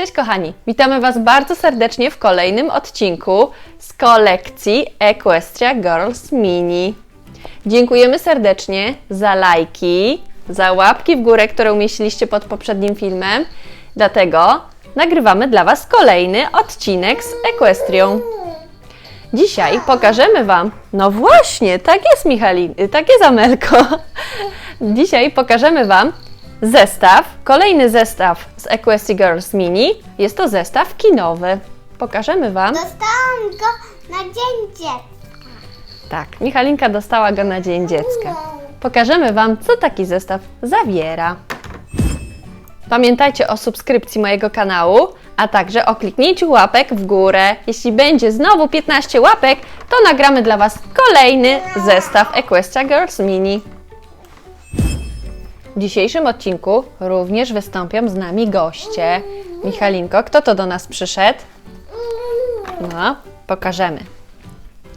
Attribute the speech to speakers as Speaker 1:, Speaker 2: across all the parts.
Speaker 1: Cześć kochani, witamy Was bardzo serdecznie w kolejnym odcinku z kolekcji Equestria Girls Mini. Dziękujemy serdecznie za lajki, za łapki w górę, które umieściliście pod poprzednim filmem. Dlatego nagrywamy dla Was kolejny odcinek z Equestrią. Dzisiaj pokażemy Wam, no właśnie, tak jest Michalin, tak jest Amelko. Dzisiaj pokażemy Wam zestaw, kolejny zestaw z Equestria Girls Mini. Jest to zestaw kinowy. Pokażemy Wam.
Speaker 2: Dostałam go na dzień dziecka.
Speaker 1: Tak, Michalinka dostała go na Dzień Dziecka. Pokażemy Wam, co taki zestaw zawiera. Pamiętajcie o subskrypcji mojego kanału, a także o kliknięciu łapek w górę. Jeśli będzie znowu 15 łapek, to nagramy dla Was kolejny zestaw Equestria Girls Mini. W dzisiejszym odcinku również wystąpią z nami goście. Michalinko, kto to do nas przyszedł? No, pokażemy.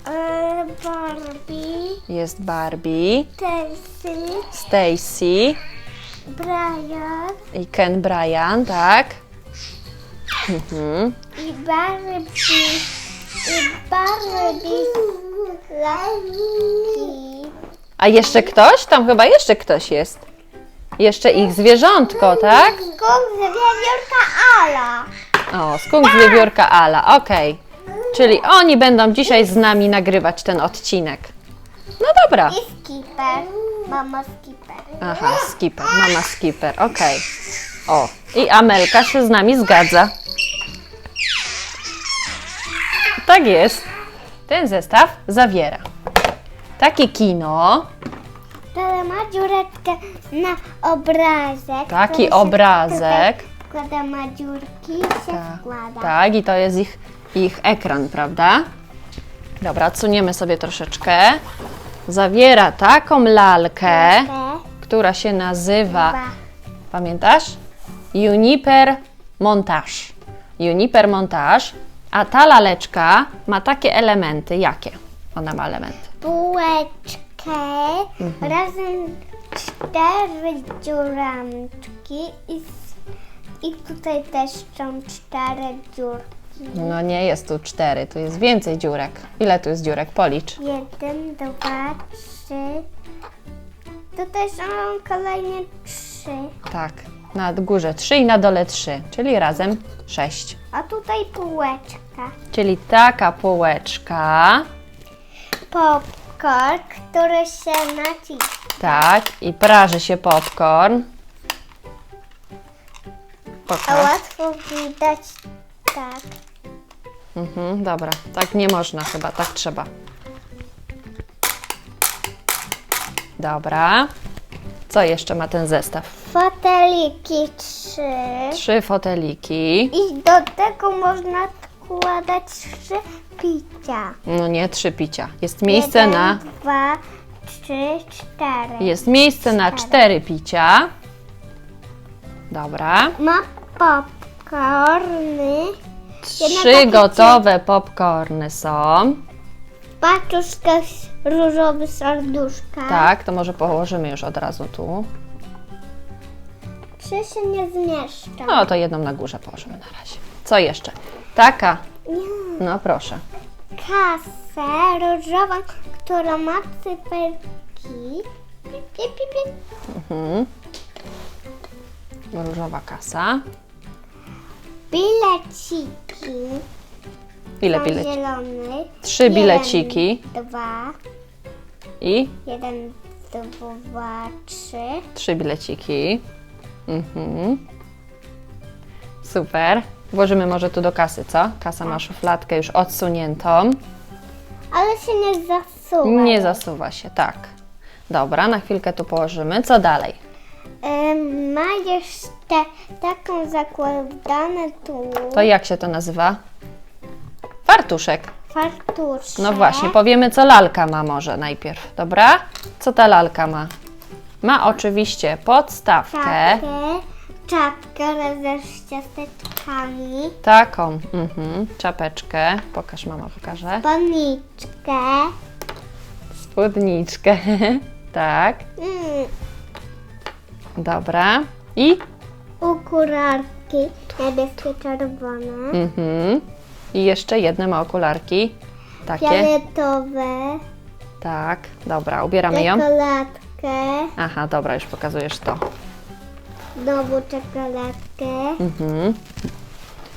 Speaker 2: E, Barbie,
Speaker 1: Jest Barbie,
Speaker 2: Tessie,
Speaker 1: Stacy
Speaker 2: Brian
Speaker 1: i Ken Bryan, tak? Mhm.
Speaker 2: i Barbie i Barbie Lucky.
Speaker 1: A jeszcze ktoś? Tam chyba jeszcze ktoś jest. Jeszcze ich zwierzątko, tak?
Speaker 2: Skąd wiewiórka Ala?
Speaker 1: O, skunk z wiewiórka Ala, okej. Czyli oni będą dzisiaj z nami nagrywać ten odcinek. No dobra.
Speaker 2: I Skipper. Mama Skipper.
Speaker 1: Aha, skipper, mama skipper, okej. O, i Amelka się z nami zgadza. Tak jest. Ten zestaw zawiera takie kino,
Speaker 2: Tata ma dziureczkę na obrazek.
Speaker 1: taki obrazek.
Speaker 2: Wkłada ma dziurki i się
Speaker 1: Tak,
Speaker 2: wkłada.
Speaker 1: tak, i to jest ich, ich ekran, prawda? Dobra, odsuniemy sobie troszeczkę. Zawiera taką lalkę,
Speaker 2: Te
Speaker 1: która się nazywa,
Speaker 2: dwa.
Speaker 1: pamiętasz? Juniper Montage. Juniper Montage. A ta laleczka ma takie elementy. Jakie ona ma elementy?
Speaker 2: bułeczkę,
Speaker 1: Mhm.
Speaker 2: razem cztery dziuramczki i, i tutaj też są cztery dziurki.
Speaker 1: No nie jest tu cztery, tu jest więcej dziurek. Ile tu jest dziurek? Policz.
Speaker 2: Jeden, dwa, trzy. Tutaj są kolejne trzy.
Speaker 1: Tak, na górze trzy i na dole trzy, czyli razem sześć.
Speaker 2: A tutaj bułeczka.
Speaker 1: Czyli taka półeczka,
Speaker 2: Popcorn, który się naciska.
Speaker 1: tak, i praży się popcorn.
Speaker 2: A
Speaker 1: Pokaż.
Speaker 2: łatwo widać tak.
Speaker 1: Mhm, dobra, tak nie można chyba, tak trzeba. Dobra. Co jeszcze ma ten zestaw?
Speaker 2: Foteliki trzy.
Speaker 1: Trzy foteliki.
Speaker 2: I do tego można wkładać trzy picia.
Speaker 1: No nie, trzy picia. Jest miejsce
Speaker 2: Jeden,
Speaker 1: na
Speaker 2: dwa, trzy, cztery.
Speaker 1: jest miejsce na cztery picia. Dobra.
Speaker 2: Ma popcorny.
Speaker 1: Trzy
Speaker 2: takie
Speaker 1: gotowe popcorny są.
Speaker 2: Paczuszka różowy serduszka.
Speaker 1: Tak, to może położymy już od razu tu.
Speaker 2: Trzy się nie zmieszczą.
Speaker 1: No to jedną na górze położymy na razie. Co jeszcze? Taka. No proszę.
Speaker 2: Kasę różową, która ma cyferki. Pip, pip, pip, pip.
Speaker 1: Mhm. Różowa kasa.
Speaker 2: Bileciki.
Speaker 1: Ile
Speaker 2: są
Speaker 1: bileciki?
Speaker 2: zielony.
Speaker 1: Trzy bileciki.
Speaker 2: Jeden, dwa.
Speaker 1: I
Speaker 2: Jeden, dwa, trzy.
Speaker 1: trzy bileciki. Mhm. Super. Włożymy może tu do kasy, co? Kasa ma szufladkę już odsuniętą.
Speaker 2: Ale się nie zasuwa.
Speaker 1: Nie zasuwa się, tak. Dobra, na chwilkę tu położymy. Co dalej?
Speaker 2: Ma jeszcze taką zakładane tu
Speaker 1: To jak się to nazywa? Fartuszek.
Speaker 2: fartuszkę.
Speaker 1: No właśnie, powiemy co lalka ma może najpierw, dobra? Co ta lalka ma? Ma oczywiście podstawkę,
Speaker 2: Czapkę, czapkę razem z ciasteczkami,
Speaker 1: taką mhm, czapeczkę, pokaż mama, pokażę,
Speaker 2: sponiczkę,
Speaker 1: spódniczkę, tak,
Speaker 2: mm,
Speaker 1: dobra. I
Speaker 2: okularki niebieskie, czerwone,
Speaker 1: Mhm. I jeszcze jedne ma okularki. Takie.
Speaker 2: fioletowe,
Speaker 1: Tak, dobra, ubieramy ją.
Speaker 2: czekoladkę,
Speaker 1: Aha, dobra, już pokazujesz to.
Speaker 2: Znowu czekoladkę,
Speaker 1: Mhm.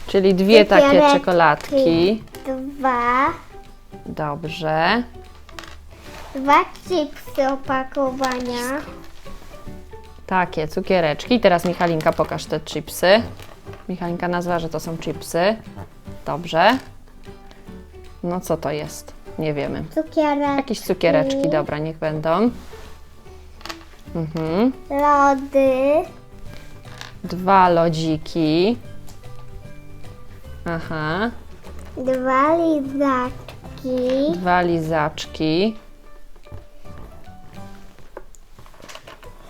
Speaker 1: Czyli dwie takie czekoladki.
Speaker 2: dwa,
Speaker 1: Dobrze.
Speaker 2: dwa chipsy opakowania,
Speaker 1: Takie cukiereczki. Teraz Michalinka pokaż te chipsy. Michalinka nazwa, że to są chipsy. Dobrze. No co to jest? Nie wiemy.
Speaker 2: cukierek,
Speaker 1: Jakieś cukiereczki, dobra, niech będą. Mhm.
Speaker 2: lody,
Speaker 1: Dwa lodziki. Aha.
Speaker 2: dwa lizaczki,
Speaker 1: Dwa lizaczki.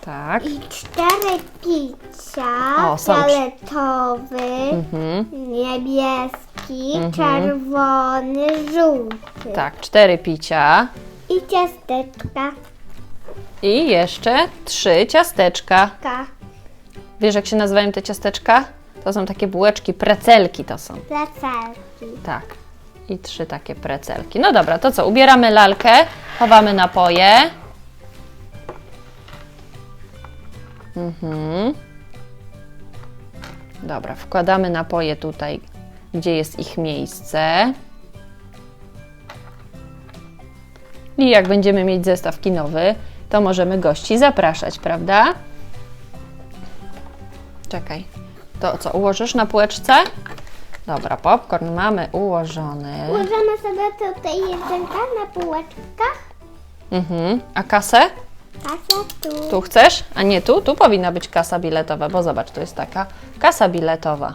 Speaker 1: Tak.
Speaker 2: i cztery picia,
Speaker 1: O, są
Speaker 2: fioletowy,
Speaker 1: Mhm.
Speaker 2: niebieski, czerwony, żółty.
Speaker 1: Tak, cztery picia.
Speaker 2: I ciasteczka.
Speaker 1: I jeszcze trzy ciasteczka.
Speaker 2: Ka.
Speaker 1: Wiesz, jak się nazywają te ciasteczka? To są takie bułeczki, precelki to są.
Speaker 2: Placelki.
Speaker 1: Tak. I trzy takie precelki. No dobra, to co? Ubieramy lalkę, chowamy napoje. Mhm. Dobra, wkładamy napoje tutaj, gdzie jest ich miejsce. I jak będziemy mieć zestaw kinowy, to możemy gości zapraszać, prawda? Czekaj. To co, ułożysz na półeczce? Dobra, popcorn mamy ułożony.
Speaker 2: Ułożymy sobie tutaj jedynka na półeczkach.
Speaker 1: Mhm. A kasę?
Speaker 2: Kasa tu.
Speaker 1: Tu chcesz? A nie tu? Tu powinna być kasa biletowa, bo zobacz, tu jest taka kasa biletowa.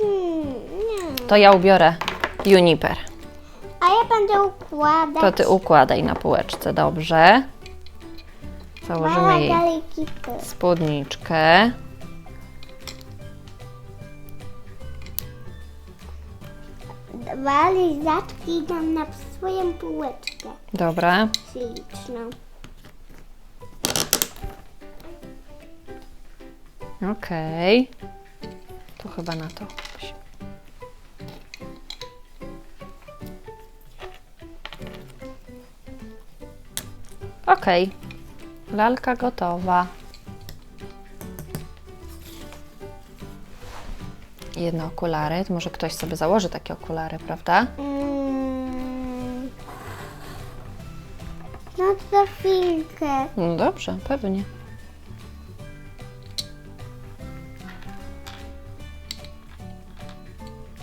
Speaker 2: Nie.
Speaker 1: To ja ubiorę Juniper.
Speaker 2: A ja będę układać.
Speaker 1: To ty układaj na półeczce, dobrze? Założymy jej
Speaker 2: galiki.
Speaker 1: spódniczkę.
Speaker 2: Dwa lizaczki dam na swoją półeczkę
Speaker 1: Dobra.
Speaker 2: śliczną.
Speaker 1: Okej. Tu chyba na to. Okej. Lalka gotowa. Jedne okulary. Może ktoś sobie założy takie okulary, prawda?
Speaker 2: Mm. No za chwilkę.
Speaker 1: No dobrze, pewnie.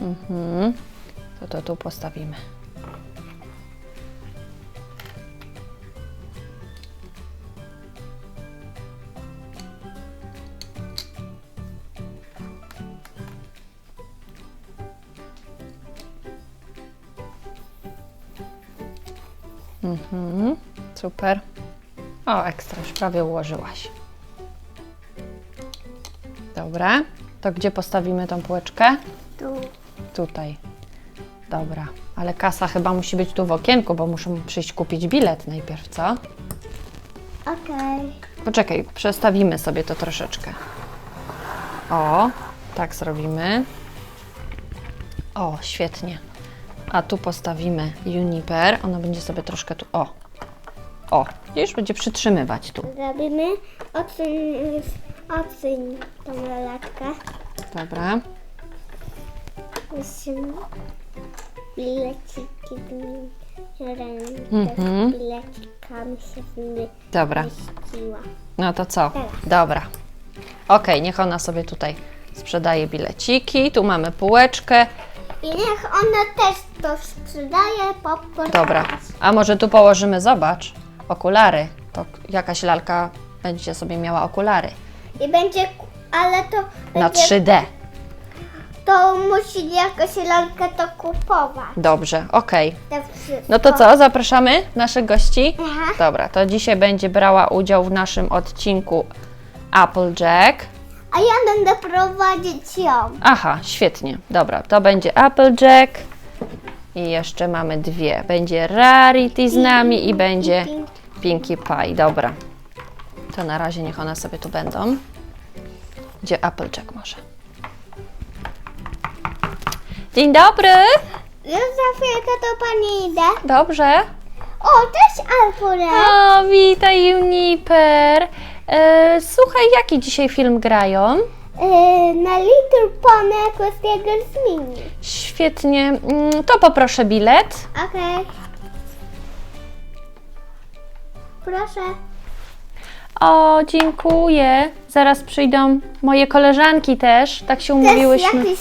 Speaker 1: Mhm. To to tu postawimy. Super. O, ekstra, już prawie ułożyłaś. Dobra, to gdzie postawimy tą półeczkę?
Speaker 2: Tu.
Speaker 1: Tutaj. Dobra, ale kasa chyba musi być tu w okienku, bo muszę przyjść kupić bilet najpierw, co?
Speaker 2: Okej.
Speaker 1: Poczekaj, przestawimy sobie to troszeczkę. O, tak zrobimy. O, świetnie. A tu postawimy Juniper. Ona będzie sobie troszkę tu. O, o, już będzie przytrzymywać tu.
Speaker 2: Zrobimy. Oceń, oceń tą lalaczkę.
Speaker 1: Dobra.
Speaker 2: Bileciki
Speaker 1: Mhm.
Speaker 2: z bilecikami się
Speaker 1: Dobra.
Speaker 2: zmieściła.
Speaker 1: No to co? Dobra. Okej, niech ona sobie tutaj sprzedaje bileciki. Tu mamy półeczkę.
Speaker 2: I niech ona też to sprzedaje popcorn.
Speaker 1: Dobra. A może tu położymy, zobacz, okulary. To jakaś lalka będzie sobie miała okulary
Speaker 2: I będzie, ale to
Speaker 1: na
Speaker 2: będzie,
Speaker 1: 3D.
Speaker 2: to musi jakaś lalkę to kupować.
Speaker 1: Dobrze, okej.
Speaker 2: Wszystko.
Speaker 1: No to co, zapraszamy naszych gości?
Speaker 2: Aha.
Speaker 1: Dobra, to dzisiaj będzie brała udział w naszym odcinku Applejack.
Speaker 2: A ja będę prowadzić ją.
Speaker 1: Aha, świetnie. Dobra, to będzie Applejack. I jeszcze mamy dwie. Będzie Rarity z nami i będzie Pinkie Pie. Dobra. To na razie niech one sobie tu będą. gdzie Applejack może? Dzień dobry.
Speaker 2: Już za chwilkę do pani idę.
Speaker 1: Dobrze.
Speaker 2: O, cześć Alfred.
Speaker 1: O, witaj Juniper. E, słuchaj, jaki dzisiaj film grają?
Speaker 2: Yy, na Little Pony Equestria Girls Mini.
Speaker 1: Świetnie. Mm, To poproszę bilet.
Speaker 2: Okej. Proszę.
Speaker 1: O, dziękuję. Zaraz przyjdą moje koleżanki też. Tak się umówiłyśmy.
Speaker 2: jakiś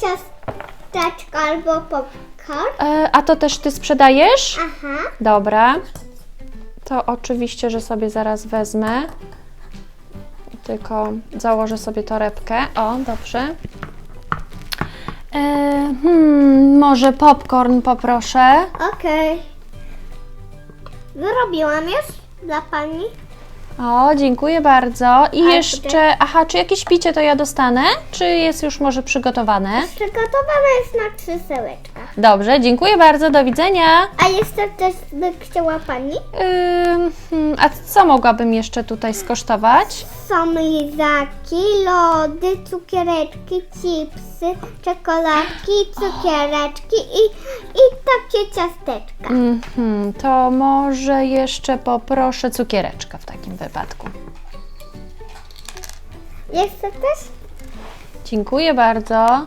Speaker 2: ciasteczko albo popcorn.
Speaker 1: E, a to też ty sprzedajesz?
Speaker 2: Aha.
Speaker 1: Dobra. To oczywiście, że sobie zaraz wezmę. Tylko założę sobie torebkę. O, dobrze. E, hmm, może popcorn poproszę.
Speaker 2: Okej. Zrobiłam już dla pani.
Speaker 1: O, dziękuję bardzo. I
Speaker 2: Ale
Speaker 1: jeszcze, aha, czy jakieś picie to ja dostanę? Czy jest już może przygotowane?
Speaker 2: Przygotowana jest na krzesełeczka.
Speaker 1: Dobrze, dziękuję bardzo, do widzenia.
Speaker 2: A jeszcze coś by chciała pani?
Speaker 1: Ym, hmm, a co mogłabym jeszcze tutaj skosztować?
Speaker 2: Są lizaki, lody, cukiereczki, chipsy, czekoladki, cukiereczki i, i takie ciasteczka.
Speaker 1: Mhm, to może jeszcze poproszę cukiereczka w takim wypadku.
Speaker 2: Jeszcze coś?
Speaker 1: Dziękuję bardzo.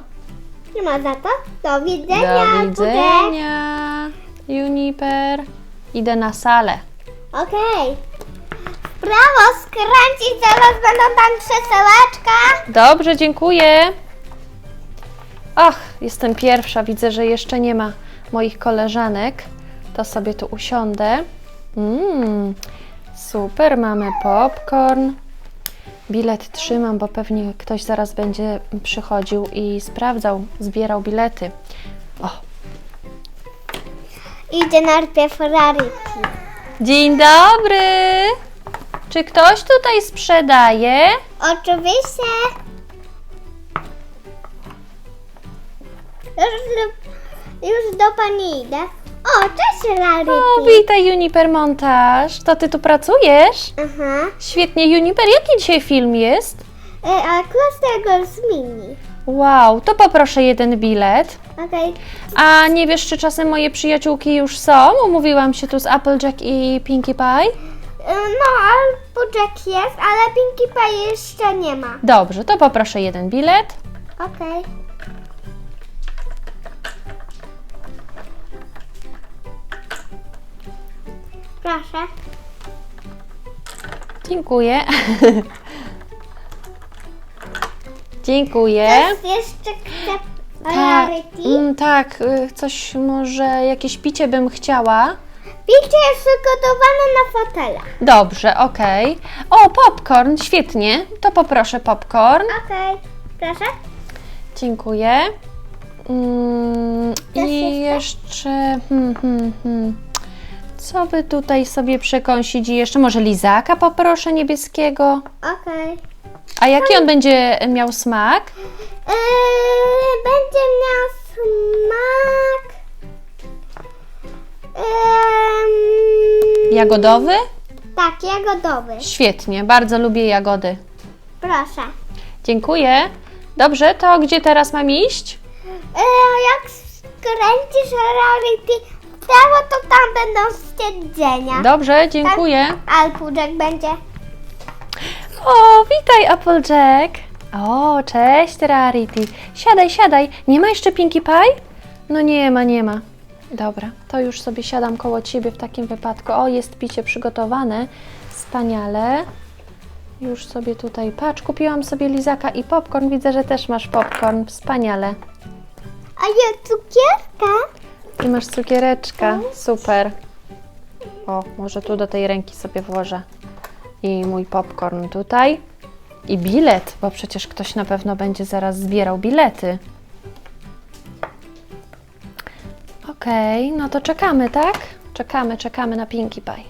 Speaker 2: Nie ma za to. Do widzenia.
Speaker 1: Do widzenia, Juniper. Idę na salę.
Speaker 2: Okej. W prawo skręcić, zaraz będą tam krzesełeczka.
Speaker 1: Dobrze, dziękuję. Ach, jestem pierwsza. Widzę, że jeszcze nie ma moich koleżanek. To sobie tu usiądę. Mmm, super, mamy popcorn. Bilet trzymam, bo pewnie ktoś zaraz będzie przychodził i sprawdzał, zbierał bilety. O,
Speaker 2: Idzie najpierw Rarity.
Speaker 1: dzień dobry! Czy ktoś tutaj sprzedaje?
Speaker 2: Oczywiście. Już do, już do pani idę. O, cześć Rarity.
Speaker 1: O, witaj Juniper Montaż. To ty tu pracujesz?
Speaker 2: Aha.
Speaker 1: Świetnie, Juniper, jaki dzisiaj film jest?
Speaker 2: E, a Cluster Girls Mini.
Speaker 1: Wow, to poproszę jeden bilet.
Speaker 2: Okej.
Speaker 1: A nie wiesz, czy czasem moje przyjaciółki już są? Umówiłam się tu z Applejack i Pinkie Pie.
Speaker 2: E, No, Alpujack jest, ale Pinkie Pie jeszcze nie ma.
Speaker 1: Dobrze, to poproszę jeden bilet.
Speaker 2: Okej. Proszę.
Speaker 1: Dziękuję. Dziękuję.
Speaker 2: Ktoś jeszcze chce
Speaker 1: Tak,
Speaker 2: Rarity?
Speaker 1: mm, tak, y, coś może, jakieś picie bym chciała.
Speaker 2: Picie jest przygotowane na fotelach.
Speaker 1: Dobrze, okej. O, popcorn, świetnie. To poproszę popcorn.
Speaker 2: Okej. Proszę.
Speaker 1: Dziękuję. Mm,
Speaker 2: Coś
Speaker 1: I jeszcze. Hmm, hmm, hmm. Co by tutaj sobie przekąsić? I jeszcze może lizaka poproszę niebieskiego.
Speaker 2: Okej.
Speaker 1: A jaki on będzie miał smak?
Speaker 2: Eee, będzie miał smak. Eee,
Speaker 1: Jagodowy?
Speaker 2: Tak, jagodowy.
Speaker 1: Świetnie, bardzo lubię jagody.
Speaker 2: Proszę.
Speaker 1: Dziękuję. Dobrze, to gdzie teraz mam iść?
Speaker 2: Eee, jak skręcisz Rarity w prawo, to tam będą siedzenia.
Speaker 1: Dobrze, dziękuję.
Speaker 2: Alpujack będzie.
Speaker 1: O, witaj Applejack. O, cześć Rarity. Siadaj, siadaj. Nie ma jeszcze Pinkie Pie? No nie ma, nie ma. Dobra, to już sobie siadam koło Ciebie w takim wypadku. O, jest picie przygotowane. Wspaniale. Już sobie tutaj, patrz, kupiłam sobie lizaka i popcorn. Widzę, że też masz popcorn. Wspaniale.
Speaker 2: A ja cukierka.
Speaker 1: Ty masz cukiereczka. Super. O, może tu do tej ręki sobie włożę. I mój popcorn tutaj. I bilet, bo przecież ktoś na pewno będzie zaraz zbierał bilety. Okej, no to czekamy, tak? Czekamy, czekamy na Pinkie Pie.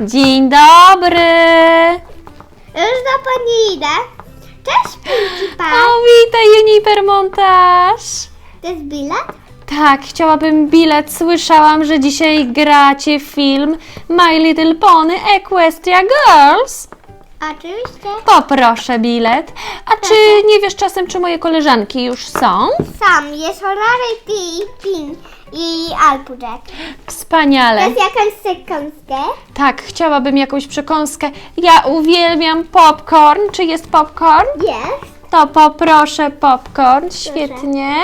Speaker 1: Dzień dobry!
Speaker 2: Już do pani idę. Cześć, Pinkie Pie.
Speaker 1: O, witaj Juniper Montaż!
Speaker 2: Jest bilet?
Speaker 1: Tak, chciałabym bilet. Słyszałam, że dzisiaj gracie film My Little Pony Equestria Girls.
Speaker 2: Oczywiście.
Speaker 1: Poproszę bilet. A czy nie wiesz czasem, czy moje koleżanki już są?
Speaker 2: Sam jest Rarity i Pin i Alpujack.
Speaker 1: Wspaniale.
Speaker 2: Jest jakąś sekundkę?
Speaker 1: Tak, chciałabym jakąś przekąskę. Ja uwielbiam popcorn. Czy jest popcorn?
Speaker 2: Jest.
Speaker 1: To poproszę popcorn. Świetnie.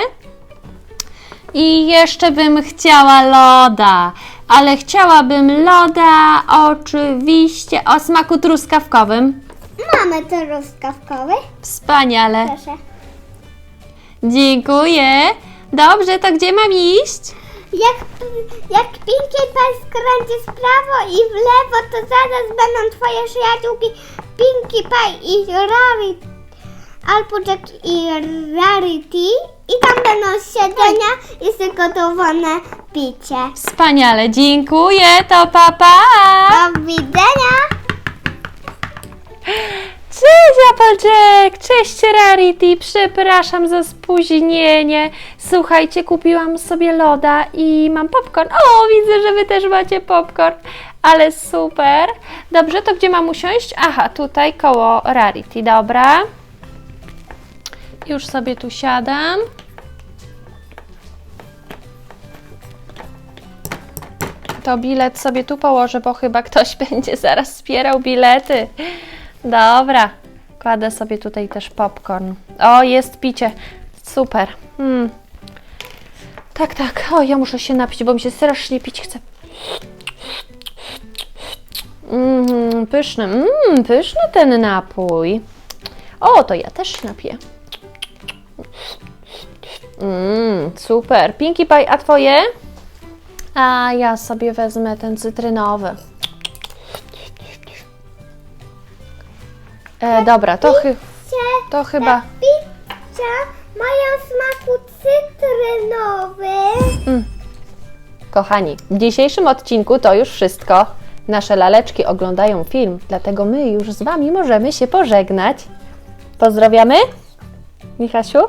Speaker 1: I jeszcze bym chciała loda. Ale chciałabym loda oczywiście o smaku truskawkowym.
Speaker 2: Mamy to truskawkowy.
Speaker 1: Wspaniale.
Speaker 2: Proszę.
Speaker 1: Dziękuję. Dobrze, to gdzie mam iść?
Speaker 2: Jak, jak Pinkie Pie skręci w prawo i w lewo, to zaraz będą twoje przyjaciółki Pinkie Pie i Rarity, Alpujack i Rarity i tam będą siedzenia i przygotowane picie.
Speaker 1: Wspaniale, dziękuję. To papa.
Speaker 2: Do widzenia!
Speaker 1: Cześć Applejack, cześć Rarity, przepraszam za spóźnienie. Słuchajcie, kupiłam sobie loda i mam popcorn. O, widzę, że wy też macie popcorn, ale super. Dobrze, to gdzie mam usiąść? Aha, tutaj koło Rarity, dobra. Już sobie tu siadam. To bilet sobie tu położę, bo chyba ktoś będzie zaraz zbierał bilety. Dobra, kładę sobie tutaj też popcorn. O, jest picie. Super. Mm. Tak, tak. O, ja muszę się napić, bo mi się strasznie pić chce. Mm, pyszny, mm, pyszny ten napój. O, to ja też napiję. Mm, super. Pinkie Pie, a twoje? A ja sobie wezmę ten cytrynowy. E, dobra, to, chy, to chyba.
Speaker 2: Pizza mają smaku cytrynowym.
Speaker 1: Kochani, w dzisiejszym odcinku to już wszystko. Nasze laleczki oglądają film, dlatego my już z Wami możemy się pożegnać. Pozdrawiamy? Michasiu?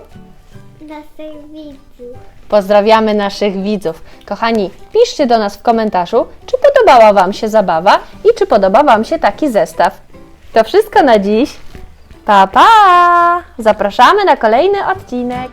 Speaker 2: Naszych widzów.
Speaker 1: Pozdrawiamy naszych widzów. Kochani, piszcie do nas w komentarzu, czy podobała Wam się zabawa i czy podoba Wam się taki zestaw. To wszystko na dziś. Pa, pa! Zapraszamy na kolejny odcinek.